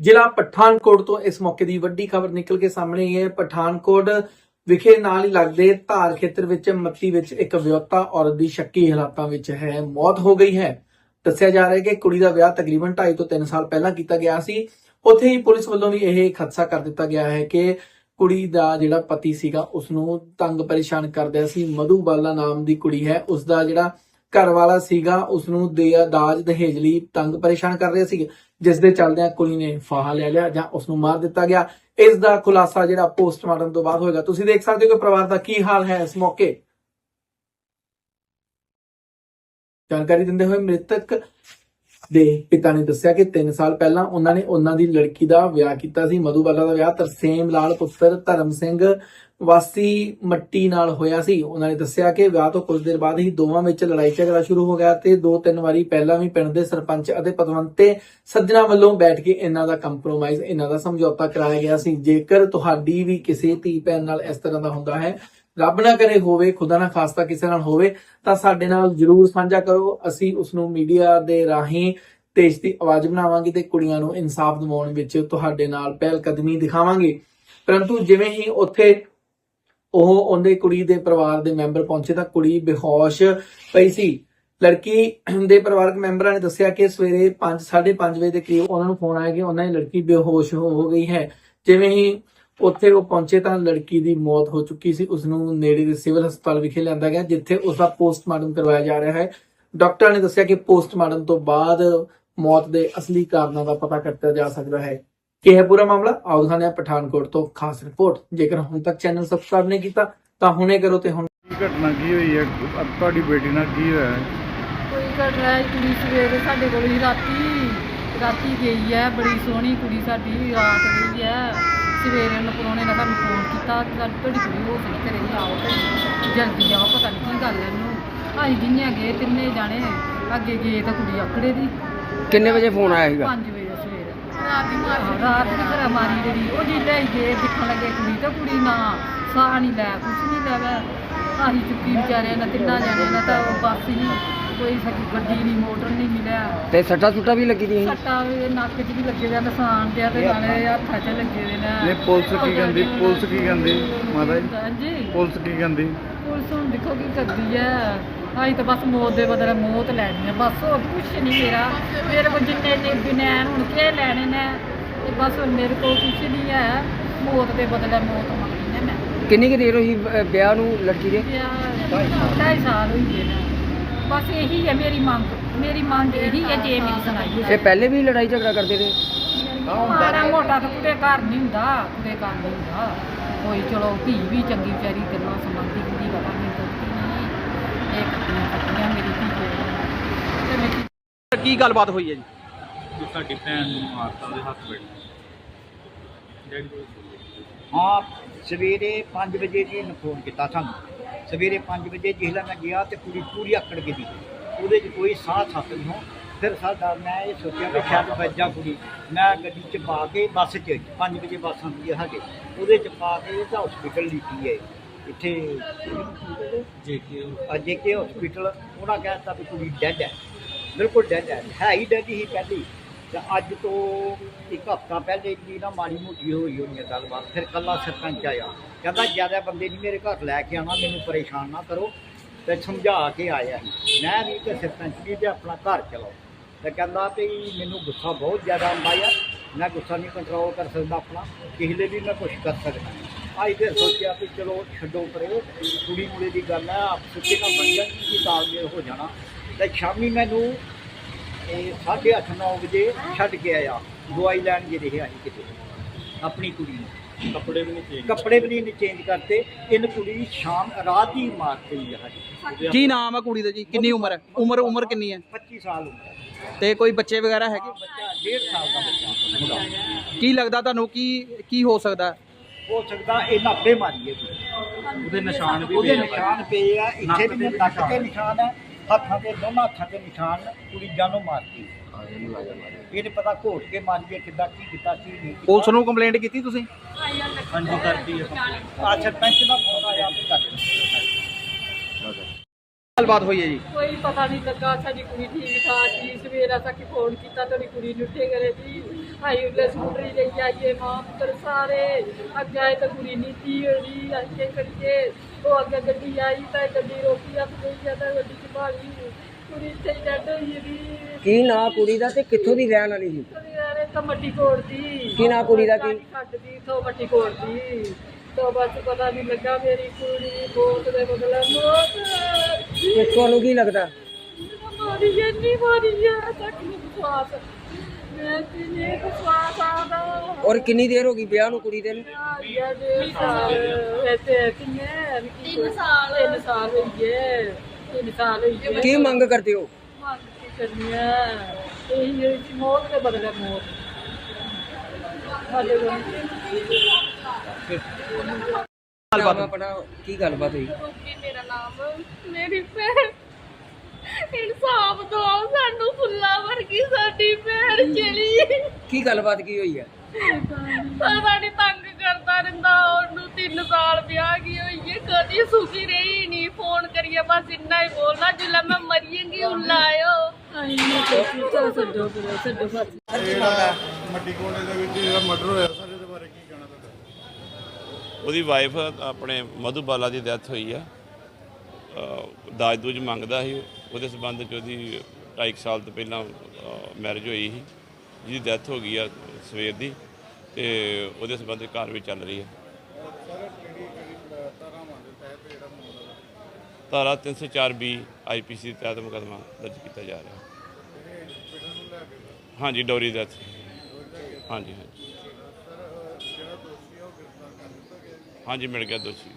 ਜ਼ਿਲ੍ਹਾ ਪਠਾਨਕੋਟ ਤੋਂ ਇਸ ਮੌਕੇ ਦੀ ਵੱਡੀ ਖਬਰ ਨਿਕਲ ਕੇ ਸਾਹਮਣੇ ਆਈ ਹੈ। ਪਠਾਨਕੋਟ ਵਿਖੇ ਨਾਲ ਹੀ ਲੱਗਦੇ ਧਾਰ ਖੇਤਰ ਵਿੱਚ ਮੱਤੀ ਵਿੱਚ ਇੱਕ ਵਿਆਹੁਤਾ ਔਰਤ ਦੀ ਸ਼ੱਕੀ ਹਾਲਾਤਾਂ ਵਿੱਚ ਹੈ, ਮੌਤ ਹੋ ਗਈ ਹੈ। ਦੱਸਿਆ ਜਾ ਰਿਹਾ ਹੈ ਕਿ ਕੁੜੀ ਦਾ ਵਿਆਹ ਤਕਰੀਬਨ 2.5 ਤੋਂ 3 ਸਾਲ ਪਹਿਲਾਂ ਕੀਤਾ ਗਿਆ ਸੀ। ਉੱਥੇ ਹੀ ਪੁਲਿਸ ਵੱਲੋਂ ਵੀ ਇਹ ਖਦਸ਼ਾ ਕਰ ਦਿੱਤਾ ਗਿਆ ਹੈ ਕਿ ਕੁੜੀ ਦਾ ਜਿਹੜਾ ਪਤੀ ਸੀਗਾ ਉਸ ਨੂੰ ਤੰਗ ਪਰੇਸ਼ਾਨ ਕਰਦਾ ਸੀ। ਮਧੂ ਬਾਲਾ ਨਾਮ ਦੀ ਕੁੜੀ ਹੈ। ਉਸ ਦਾ ਜਿਹੜਾ ਘਰ ਵਾਲਾ ਸੀਗਾ ਉਸ ਨੂੰ ਦੇ ਦਾਜ ਦਹੇਜ ਲਈ ਤੰਗ ਪਰੇਸ਼ਾਨ ਕਰ ਰਿਹਾ ਸੀ ਜਿਸ ਦੇ ਚੱਲਦਿਆਂ ਕੁੜੀ ਨੇ ਫਾਹਾ ਲੈ ਲਿਆ ਜਾਂ ਉਸ ਨੂੰ ਮਾਰ ਦਿੱਤਾ ਗਿਆ। ਇਸ ਦਾ ਖੁਲਾਸਾ ਜਿਹੜਾ ਪੋਸਟਮਾਰਟਮ ਤੋਂ ਬਾਅਦ ਹੋਏਗਾ। ਤੁਸੀਂ ਦੇਖ ਸਕਦੇ ਹੋ ਕਿ ਪਰਿਵਾਰ ਦਾ ਕੀ ਹਾਲ ਹੈ ਇਸ ਮੌਕੇ। ਜਾਣਕਾਰੀ ਦਿੰਦੇ ਹੋਏ ਮ੍ਰਿਤਕ ਦੇ ਪਿਤਾ ਨੇ ਦੱਸਿਆ ਕਿ 3 ਸਾਲ ਪਹਿਲਾਂ ਉਹਨਾਂ ਨੇ ਉਹਨਾਂ ਦੀ ਲੜਕੀ ਦਾ ਵਿਆਹ ਕੀਤਾ ਸੀ ਮਧੂਬਾਲਾ ਦਾ ਵਿਆਹ, ਤਰਸੇਮ ਲਾਲ ਪੁੱਤਰ ਧਰਮ ਸਿੰਘ ਵਾਸੀ ਮੱਟੀ ਨਾਲ ਹੋਇਆ ਸੀ। ਉਹਨਾਂ ਨੇ ਦੱਸਿਆ ਕਿ ਵਿਆਹ ਤੋਂ ਕੁਝ ਦੇਰ ਬਾਅਦ ਹੀ ਦੋਵਾਂ ਵਿੱਚ ਲੜਾਈ ਝਗੜਾ ਸ਼ੁਰੂ ਹੋ ਗਿਆ ਤੇ ਦੋ ਤਿੰਨ ਵਾਰੀ ਪਹਿਲਾਂ ਵੀ ਪਿੰਡ ਦੇ ਸਰਪੰਚ ਅਤੇ ਪਤਵੰਤੇ ਸੱਜਣਾ ਵੱਲੋਂ ਬੈਠ ਕੇ ਇਹਨਾਂ ਦਾ ਕੰਪਰੋਮਾਈਜ਼ ਇਹਨਾਂ ਦਾ ਸਮਝੌਤਾ ਕਰਾਇਆ ਗਿਆ ਸੀ। ਜੇਕਰ ਤੁਹਾਡੀ ਵੀ ਕਿਸੇ ਧੀ ਭੈਣ ਨਾਲ ਇਸ ਤਰ੍ਹਾਂ ਦਾ ਹੁੰਦਾ ਹੈ ਰੱਬ ਨਾ ਕਰੇ ਹੋਵੇ, ਖੁਦਾ ਨਾ ਖਾਸਤਾ ਕਿਸੇ ਨਾਲ ਹੋਵੇ, ਤਾਂ ਸਾਡੇ ਨਾਲ ਜਰੂਰ ਸਾਂਝਾ ਕਰੋ। ਅਸੀਂ ਉਸ ਨੂੰ ਮੀਡੀਆ ਦੇ ਰਾਹੀਂ ਦੇਸ਼ ਦੀ ਆਵਾਜ਼ ਬਣਾਵਾਂਗੇ ਤੇ ਕੁੜੀਆਂ ਨੂੰ ਇਨਸਾਫ ਦਿਵਾਉਣ ਵਿੱਚ ਤੁਹਾਡੇ ਨਾਲ ਪਹਿਲ ਕਦਮੀ ਦਿਖਾਵਾਂਗੇ। ਪਰੰਤੂ ਜਿਵੇਂ ਹੀ ਉੱਥੇ ਉਹ ਉਹਦੇ ਕੁੜੀ ਦੇ ਪਰਿਵਾਰ ਦੇ ਮੈਂਬਰ ਪਹੁੰਚੇ ਤਾਂ ਕੁੜੀ ਬੇਹੋਸ਼ ਪਈ ਸੀ। ਲੜਕੀ ਦੇ ਪਰਿਵਾਰਕ ਮੈਂਬਰਾਂ ਨੇ ਦੱਸਿਆ ਕਿ ਸਵੇਰੇ 5 5:30 ਵਜੇ ਦੇ ਕਰੀਬ ਉਹਨਾਂ ਨੂੰ ਫੋਨ ਆਇਆ ਕਿ ਉਹਨਾਂ ਦੀ ਲੜਕੀ ਬੇਹੋਸ਼ ਹੋ ਹੋ ਗਈ ਹੈ। ਜਿਵੇਂ ਹੀ ਉੱਥੇ ਉਹ ਪਹੁੰਚੇ ਤਾਂ ਲੜਕੀ ਦੀ ਮੌਤ ਹੋ ਚੁੱਕੀ ਸੀ। ਉਸ ਨੂੰ ਨੇੜੇ ਦੇ ਸਿਵਲ ਹਸਪਤਾਲ ਵਿਖੇ ਲਿਆਂਦਾ ਗਿਆ ਜਿੱਥੇ ਉਸ ਦਾ ਪੋਸਟਮਾਰਟਮ ਕਰਵਾਇਆ ਜਾ ਰਿਹਾ ਹੈ। ਡਾਕਟਰ ਨੇ ਦੱਸਿਆ ਕਿ ਪੋਸਟਮਾਰਟਮ ਤੋਂ ਬਾਅਦ ਮੌਤ ਦੇ ਅਸਲੀ ਕਾਰਨਾਂ ਦਾ ਪਤਾ ਕੀਤਾ ਜਾ ਸਕਦਾ ਹੈ। ਕੀ ਹੈ ਪੂਰਾ ਮਾਮਲਾ? ਆਓ ਦਿਖਾਉਂਦੇ ਪਠਾਨਕੋਟ ਤੋਂ ਖਾਸ ਰਿਪੋਰਟ। ਜੇਕਰ ਹੁਣ ਤੱਕ ਚੈਨਲ ਸਬਸਕ੍ਰਾਈਬ ਨਹੀਂ ਕੀਤਾ ਤਾਂ ਹੁਣੇ ਕਰੋ ਤੇ ਹੁਣ ਕੀ ਘਟਨਾ ਕੀ ਹੋਈ ਹੈ? ਤੁਹਾਡੀ ਬੇਟੀ ਨਾਲ ਕੀ ਹੋਇਆ ਹੈ? ਕੋਈ ਘਟਨਾ ਹੈ ਕੁੜੀ ਸਵੇਰੇ ਸਾਡੇ ਕੋਲ ਹੀ ਰਾਤੀ ਰਾਤੀ ਗਈ ਹੈ। ਬੜੀ ਸੋਹਣੀ ਕੁੜੀ ਸਾਡੀ ਰਾਤ ਗਈ ਹੈ। ਸਵੇਰੇ ਨੂੰ ਪਰੋਣੇ ਨੇ ਸਾਨੂੰ ਫੋਨ ਕੀਤਾ ਕਿ ਸਾਡੀ ਤੁਹਾਡੀ ਕੁੜੀ ਹੋ ਸਕੀ ਘਰੇ ਹੀ ਆਓ ਤੇ ਜਲਦੀ ਆਓ ਪਤਾ ਨਹੀਂ ਕੀ ਗੱਲ ਹੈ ਇਹਨੂੰ ਅਸੀਂ ਜਿੰਨੇ ਗਏ ਤਿੰਨੇ ਜਾਣੇ ਅੱਗੇ ਗਏ ਤਾਂ ਕੁੜੀ ਆਕੜੇ ਦੀ। ਕਿੰਨੇ ਵਜੇ ਫੋਨ ਆਇਆ ਸੀਗਾ? 5 ਵਜੇ ਸਵੇਰੇ। ਰਾਤ ਦੀ ਮਾਰੀ ਰਾਤ ਦੀ ਘਰ ਮਾਰੀ ਜਿਹੜੀ ਉਹ ਜੀ ਲੈ ਗਏ ਦੇਖਣ ਲੱਗੇ ਕੁੜੀ ਤਾਂ ਕੁੜੀ ਨਾ। ਸਾਹ ਨਹੀਂ ਲੈ ਕੁਛ ਨਹੀਂ ਲੈਵਾ ਆਹੀ ਚੁੱਕੀ ਵਿਚਾਰਿਆਂ ਨੇ ਤਿੰਨਾਂ ਜਾਣਿਆਂ ਨੇ ਤਾਂ ਉਹ ਬੱਸ ਹੀ। ਕੋਈ ਸਕੀ ਗੱਡੀ ਨਹੀਂ ਮੋਟਰ ਨਹੀਂ ਮਿਲਿਆ। ਤੇ ਸੱਟਾ ਸੁੱਟਾ ਵੀ ਲੱਗੀ ਦੀ ਸੱਟਾਂ ਵੀ ਨੱਕ 'ਚ ਵੀ ਲੱਗੇ ਦੇ ਨਿਸ਼ਾਨ ਤੇ ਆ ਤੇ ਨਾਲੇ ਹੱਥਾਂ 'ਚ ਲੱਗੇ ਦੇ ਨੇ। ਨਹੀਂ ਪੁਲਿਸ ਕੀ ਕਹਿੰਦੀ? ਪੁਲਿਸ ਕੀ ਕਹਿੰਦੀ? ਮਾਤਾ ਜੀ? ਹਾਂਜੀ। ਪੁਲਿਸ ਕੀ ਕਹਿੰਦੀ? ਪੁਲਿਸ ਹੁਣ ਦੇਖੋ ਕੀ ਕਰਦੀ ਹੈ ਆਈ ਤਾਂ ਬਸ ਮੌਤ ਦੇ ਬਦਲੇ ਮੌਤ ਲੈਣੀ ਹੈ ਬਸ ਹੋਰ ਕੁਛ ਨਹੀਂ ਮੇਰਾ। ਮੇਰੇ ਕੋਲ ਜਿੰਨੇ ਨੇ ਬਿਨੈਣ ਹੁਣ ਕੇ ਲੈਣੇ ਨੇ? ਤੇ ਬਸ ਹੁਣ ਮੇਰੇ ਕੋਲ ਕੁਛ ਨਹੀਂ ਹੈ ਮੌਤ ਦੇ ਬਦਲੇ ਮੌਤ ਮੰਗਣੀ ਹੈ ਮੈਂ। ਕਿੰਨੀ ਕੁ ਦੇਰ ਹੋਈ ਅ, ਵਿਆਹ ਨੂੰ ਲੜਕੀ ਦੇ? ਵਿਆਹ ਢਾਈ ਸਾਲ ਹੋਈ ਗਏ ਨੇ। ਬਸ ਇਹੀ ਹੈ ਮੇਰੀ ਮੰਗ। ਮੇਰੀ ਮੰਗ ਇਹੀ ਹੈ ਜੇ ਮੇਰੀ ਸੁਣਾਈ ਇਹ ਪਹਿਲੇ ਵੀ ਲੜਾਈ ਝਗੜਾ ਕਰਦੇ ਰਹੇ? ਮਾੜਾ ਮੋਟਾ ਤਾਂ ਕੁੜੇ ਘਰ ਨਹੀਂ ਹੁੰਦਾ ਕੁੜੇ ਘਰ ਨਹੀਂ ਹੁੰਦਾ। ਕੋਈ ਚਲੋ ਧੀ ਵੀ ਚੰਗੀ ਵਿਚਾਰੀ ਗੱਲਾਂ ਸੁਣਾਉਂਦੀ ਹੁੰਦੀ ਪਤਾ ਨਹੀਂ ਨਹੀਂ। ਇਹ ਕੱਟੀਆਂ ਕੱਟੀਆਂ ਮੇਰੀ ਧੀ ਕੋਲ। ਤੇ ਮੇਰੀ ਕੀ ਗੱਲਬਾਤ ਹੋਈ ਹੈ ਜੀ? ਜੋ ਸਾਡੀ ਭੈਣ ਨੂੰ ਮਾਰਤਾ ਉਹਦੇ ਹੱਥ ਵਿੱਚ। ਡੈਡੀ ਹਾਂ ਸਵੇਰੇ 5 ਵਜੇ ਜੀ ਇਹਨੂੰ ਫੋਨ ਕੀਤਾ ਸਾਨੂੰ। ਸਵੇਰੇ 5 ਵਜੇ ਜਿਸਲੇ ਮੈਂ ਗਿਆ ਤੇ ਕੁੜੀ ਪੂਰੀ ਆਕੜ ਗਈ ਉਹਦੇ 'ਚ ਕੋਈ ਸਾਹ ਸੱਤ ਨਹੀਂ ਹੋ ਫਿਰ ਸਾਡਾ ਮੈਂ ਇਹ ਸੋਚਿਆ ਕਿ ਸ਼ਾਇਦ ਵੱਜਾ ਕੁੜੀ। ਮੈਂ ਗੱਡੀ 'ਚ ਪਾ ਕੇ ਬੱਸ 'ਚ 5 ਵਜੇ ਬੱਸ ਆਉਂਦੀ ਹੈ ਸਾਡੇ। ਉਹਦੇ 'ਚ ਪਾ ਕੇ ਤਾਂ ਹਸਪੀਟਲ ਲਿਖੀ ਹੈ ਇੱਥੇ ਜੇ ਕਿ ਅਜੇ ਕੇ ਹਸਪੀਟਲ ਉਹਨਾਂ ਕਹਿਤਾ ਵੀ ਕੁੜੀ ਡੈਡ ਹੈ ਬਿਲਕੁਲ ਡੈਡ ਹੈ ਹੈ ਹੀ ਡੈਡ ਹੀ ਪਹਿਲੀ। ਤੇ ਅੱਜ ਤੋਂ ਇੱਕ ਹਫ਼ਤਾ ਪਹਿਲੇ ਜੀ ਨਾ ਮਾੜੀ ਮੋਟੀ ਹੋਈ ਹੋਣੀ ਹੈ ਗੱਲਬਾਤ, ਫਿਰ ਕੱਲਾ ਸਰਪੰਚ ਆਇਆ। ਕਹਿੰਦਾ, ਜ਼ਿਆਦਾ ਬੰਦੇ ਨਹੀਂ ਮੇਰੇ ਘਰ ਲੈ ਕੇ ਆਉਣਾ, ਮੈਨੂੰ ਪਰੇਸ਼ਾਨ ਨਾ ਕਰੋ। ਤੇ ਸਮਝਾ ਕੇ ਆਇਆ ਮੈਂ ਵੀ ਤੇ ਸਰਪੰਚ ਵੀ ਤੇ ਆਪਣਾ ਘਰ ਚਲਾਓ ਤੇ ਕਹਿੰਦਾ ਵੀ ਮੈਨੂੰ ਗੁੱਸਾ ਬਹੁਤ ਜ਼ਿਆਦਾ ਆਉਂਦਾ ਆ। ਮੈਂ ਗੁੱਸਾ ਨਹੀਂ ਕੰਟਰੋਲ ਕਰ ਸਕਦਾ ਆਪਣਾ। ਕਿਸੇ ਲਈ ਵੀ ਮੈਂ ਕੁਝ ਕਰ ਸਕਦਾ। ਅੱਜ ਫਿਰ ਸੋਚਿਆ ਵੀ ਚਲੋ ਛੱਡੋ ਪਰੇ। ਕੁੜੀ ਮੁੰਡੇ ਦੀ ਗੱਲ ਹੈ ਆਪ ਸੁੱਤੇ ਨਾ ਬਣ ਜਾਣੀ ਕਿ ਤਾਲਮੇਲ ਹੋ ਜਾਣਾ। ਤੇ ਸ਼ਾਮੀ ਮੈਨੂੰ ਇਹ 8:30 9 ਵਜੇ ਛੱਡ ਕੇ ਆਇਆ। ਦਵਾਈ ਲੈਣ ਜੇ ਰਿਹਾ ਸੀ ਕਿਤੇ। ਆਪਣੀ ਕੁੜੀ ਨੂੰ। ਕੱਪੜੇ ਵੀ ਨਹੀਂ ਚੇਂਜ ਕੱਪੜੇ ਵੀ ਨਹੀਂ ਚੇਂਜ ਕਰਤੇ। ਇਹਨ ਕੁੜੀ ਸ਼ਾਮ ਰਾਤ ਹੀ ਮਾਰ ਗਈ ਹੈ ਕੀ ਨਾਮ ਹੈ ਕੁੜੀ ਦਾ ਜੀ? ਕਿੰਨੀ ਉਮਰ ਹੈ? ਉਮਰ ਉਮਰ ਕਿੰਨੀ ਹੈ? 25 ਸਾਲ ਉਮਰ ਤੇ ਕੋਈ ਬੱਚੇ ਵਗੈਰਾ ਹੈਗੇ? ਬੱਚਾ 1.5 ਸਾਲ ਦਾ ਬੱਚਾ। ਕੀ ਲੱਗਦਾ ਤੁਹਾਨੂੰ? ਕੀ ਕੀ ਹੋ ਸਕਦਾ? ਹੋ ਸਕਦਾ ਇਹ ਨਾਪੇ ਮਾਰੀਏ। ਉਹਦੇ ਨਿਸ਼ਾਨ ਵੀ ਉਹਦੇ ਨਿਸ਼ਾਨ ਪਏ ਆ। ਇੱਥੇ ਵੀ ਨੱਕ ਤੇ ਨੱਕ ਤੇ ਨਿਸ਼ਾਨ। ਹੈ ਹੱਥਾਂ ਤੇ ਦੋਨਾਂ ਹੱਥਾਂ ਤੇ ਨਿਸ਼ਾਨ ਕੁੜੀ ਜਾਨੋਂ ਮਾਰਤੀ। ਇਹ ਨਹੀਂ ਪਤਾ ਘੋਟ ਕੇ ਮਾਰੀਏ ਕਿੱਦਾਂ ਕੀ ਕੀਤਾ ਕੀ ਨਹੀਂ ਕੀਤਾ। ਪੁਲਿਸ ਨੂੰ ਕੰਪਲੇਂਟ ਕੀਤੀ ਤੁਸੀਂ? ਹਾਂਜੀ ਕਰਦੀ ਹੈ। ਆ ਸਰਪੰਚ ਦਾ ਫੋਨ ਆਇਆ ਵੀ ਕਰ ਗੱਲਬਾਤ ਹੋਈ ਹੈ ਜੀ? ਕੋਈ ਪਤਾ ਨਹੀਂ ਲੱਗਾ ਸਾਡੀ ਕੁੜੀ ਠੀਕ ਠਾਕ ਸੀ। ਸਵੇਰ ਅਸਾਂ ਕਿ ਫੋਨ ਕੀਤਾ ਤੁਹਾਡੀ ਕੁੜੀ ਨੂੰ ਉੱਠੇ ਕਰੇ ਸੀ ਹਾਈ ਉੱਲੇ ਸਕੂਟਰੀ ਲਈ ਆਈਏ ਮਾਂ ਪੁੱਤਰ ਸਾਰੇ। ਅੱਗੇ ਆਏ ਤਾਂ ਕੁੜੀ ਅੱਗੇ ਕਰੀਏ। ਉਹ ਅੱਗੇ ਗੱਡੀ ਆਈ ਤਾਂ ਗੱਡੀ ਰੋਕੀ ਆ ਗਈ ਆ ਤਾਂ ਗੱਡੀ ਚ ਭਾਲੀ ਕੁੜੀ ਇੱਥੇ ਹੀ ਡੱਡ ਹੋਈ ਵੀ ਕੀ ਨਾਂ ਕੁੜੀ ਦਾ ਤੇ ਕਿੱਥੋਂ ਦੀ ਰਹਿਣ ਵਾਲੀ ਸੀ? ਯਾਰੇ ਤਾਂ ਮੱਟੀ ਕੋੜਦੀ ਕੀ ਨਾਂ ਕੁੜੀ ਦਾ ਕੀ? ਛੱਡਦੀ ਤੋਂ ਮੱਟੀ ਕੋੜਦੀ ਤੋਂ ਬਸ ਪਤਾ ਨਹੀਂ ਲੱਗਾ ਮੇਰੀ ਕੁੜੀ ਮੌਤ ਦੇ ਬਦਲੇ ਮੌਤ। ਤੇ ਤੁਹਾਨੂੰ ਕੀ ਲੱਗਦਾ? ਮਾਰੀ ਜੰਨੀ ਮਾਰੀ ਆ ਤੱਕ ਨੂੰ ਵਿਸ਼ਵਾਸ ਮੈਂ ਤੇ ਨੇ ਵਿਸ਼ਵਾਸ ਆਦਾ ਔਰ ਕਿੰਨੀ ਦੇਰ ਹੋ ਗਈ ਵਿਆਹ ਨੂੰ ਕੁੜੀ ਦੇ ਨੂੰ ਯਾ ਦੇ ਸਾਲ ਇੱਥੇ ਕਿੰਨੇ ਤਿੰਨ ਸਾਲ। ਤਿੰਨ ਸਾਲ ਹੋਈ ਗਏ ਤਿੰਨ ਸਾਲ ਹੋਈ ਗਏ ਕੀ ਮੰਗ ਕਰਦੇ ਹੋ? ਮੰਗ ਕੀ ਕਰਨੀ ਹੈ ਇਹ ਇਹ ਮੌਤ ਦੇ ਬਦਲੇ ਮੌਤ। ਸਾਡੇ ਕੋਲ ਨਾਮ ਆਪਣਾ ਕੀ ਗੱਲਬਾਤ ਹੋਈ? ਮੇਰਾ ਨਾਮ। ਮੇਰੀ ਭੈਣ ਇਨਸਾਫ ਦੋ ਸਾਨੂੰ ਫੁੱਲਾ ਵਰਗੀ ਸਾਡੀ ਭੈਣ ਚਲੀ ਕੀ ਗੱਲਬਾਤ ਕੀ ਹੋਈ ਹੈ ਪਤਾ ਨਹੀਂ ਤੰਗ ਕਰਦਾ ਰਹਿੰਦਾ ਉਹਨੂੰ 3 ਸਾਲ ਵਿਆਹ ਕੀ ਹੋਈ ਹੈ ਕਦੀ ਸੁਖੀ ਰਹੀ ਨਹੀਂ ਫੋਨ ਕਰੀਏ ਬਸ ਇੰਨਾ ਹੀ ਬੋਲਣਾ ਜਿੱਲਾ ਮੈਂ ਮਰੀਏਂਗੀ ਉੱਲਾ ਆਇਓ ਆਈ ਨਹੀਂ ਛੱਡੋ ਛੱਡੋ ਛੱਡੋ ਬਸ ਜਿਹੜਾ ਮੱਟੀ ਕੋਲੇ ਦੇ ਵਿੱਚ ਜਿਹੜਾ ਮਰਡਰ ਹੋਇਆ ਸਰ ਇਹਦੇ ਬਾਰੇ ਕੀ ਕਹਿਣਾ ਤੁਹਾਡਾ? ਉਹਦੀ ਵਾਈਫ ਆਪਣੇ ਮਧੂਬਾਲਾ ਦੀ ਡੈਥ ਹੋਈ ਆ। ਦਾਜ ਦੂਜ ਮੰਗਦਾ ਸੀ। ਉਹਦੇ ਸਬੰਧ ਚ ਉਹਦੀ 2.5 ਸਾਲ ਤੋਂ ਪਹਿਲਾਂ ਮੈਰਿਜ ਹੋਈ ਸੀ, ਜਿਹਦੀ ਡੈਥ ਹੋ ਗਈ ਆ ਸਵੇਰ ਦੀ ਤੇ ਉਹਦੇ ਸਬੰਧ ਘਰ ਵੀ ਚੱਲ ਰਹੀ ਹੈ ਧਾਰਾ 304 ਬੀ ਆਈਪੀਸੀ ਤਹਿਤ ਮੁਕੱਦਮਾ ਦਰਜ ਕੀਤਾ ਜਾ ਰਿਹਾ। ਹਾਂਜੀ, ਡੋਰੀ ਡੈਥ ਹਾਂਜੀ ਹਾਂਜੀ। ਹਾਂਜੀ, ਮਿਲ ਗਿਆ ਦੋਸ਼ੀ।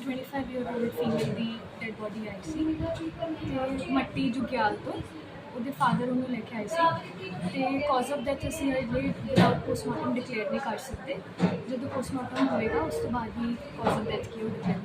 25 ਈਅਰ 올ਡ ਫੀਮੇਲ ਦੀ ਡੈਡ ਬੋਡੀ ਆਈ ਸੀ ਤੇ ਮੱਟੀ ਜੁਗਿਆਲ ਤੋਂ ਉਹਦੇ ਫਾਦਰ ਉਹਨੂੰ ਲੈ ਕੇ ਆਏ ਸੀ ਤੇ ਕਾਜ਼ ਆਫ ਡੈਥ ਅਸੀਂ ਅਜੇ ਵਿਦਆਊਟ ਪੋਸਟਮਾਰਟਮ ਡਿਕਲੇਅਰ ਨਹੀਂ ਕਰ ਸਕਦੇ। ਜਦੋਂ ਪੋਸਟਮਾਰਟਮ ਹੋਏਗਾ, ਉਸ ਤੋਂ ਬਾਅਦ ਹੀ ਕਾਜ਼ ਆਫ ਡੈਥ ਕੀ ਉਹ ਡਿਕਲੇਅਰ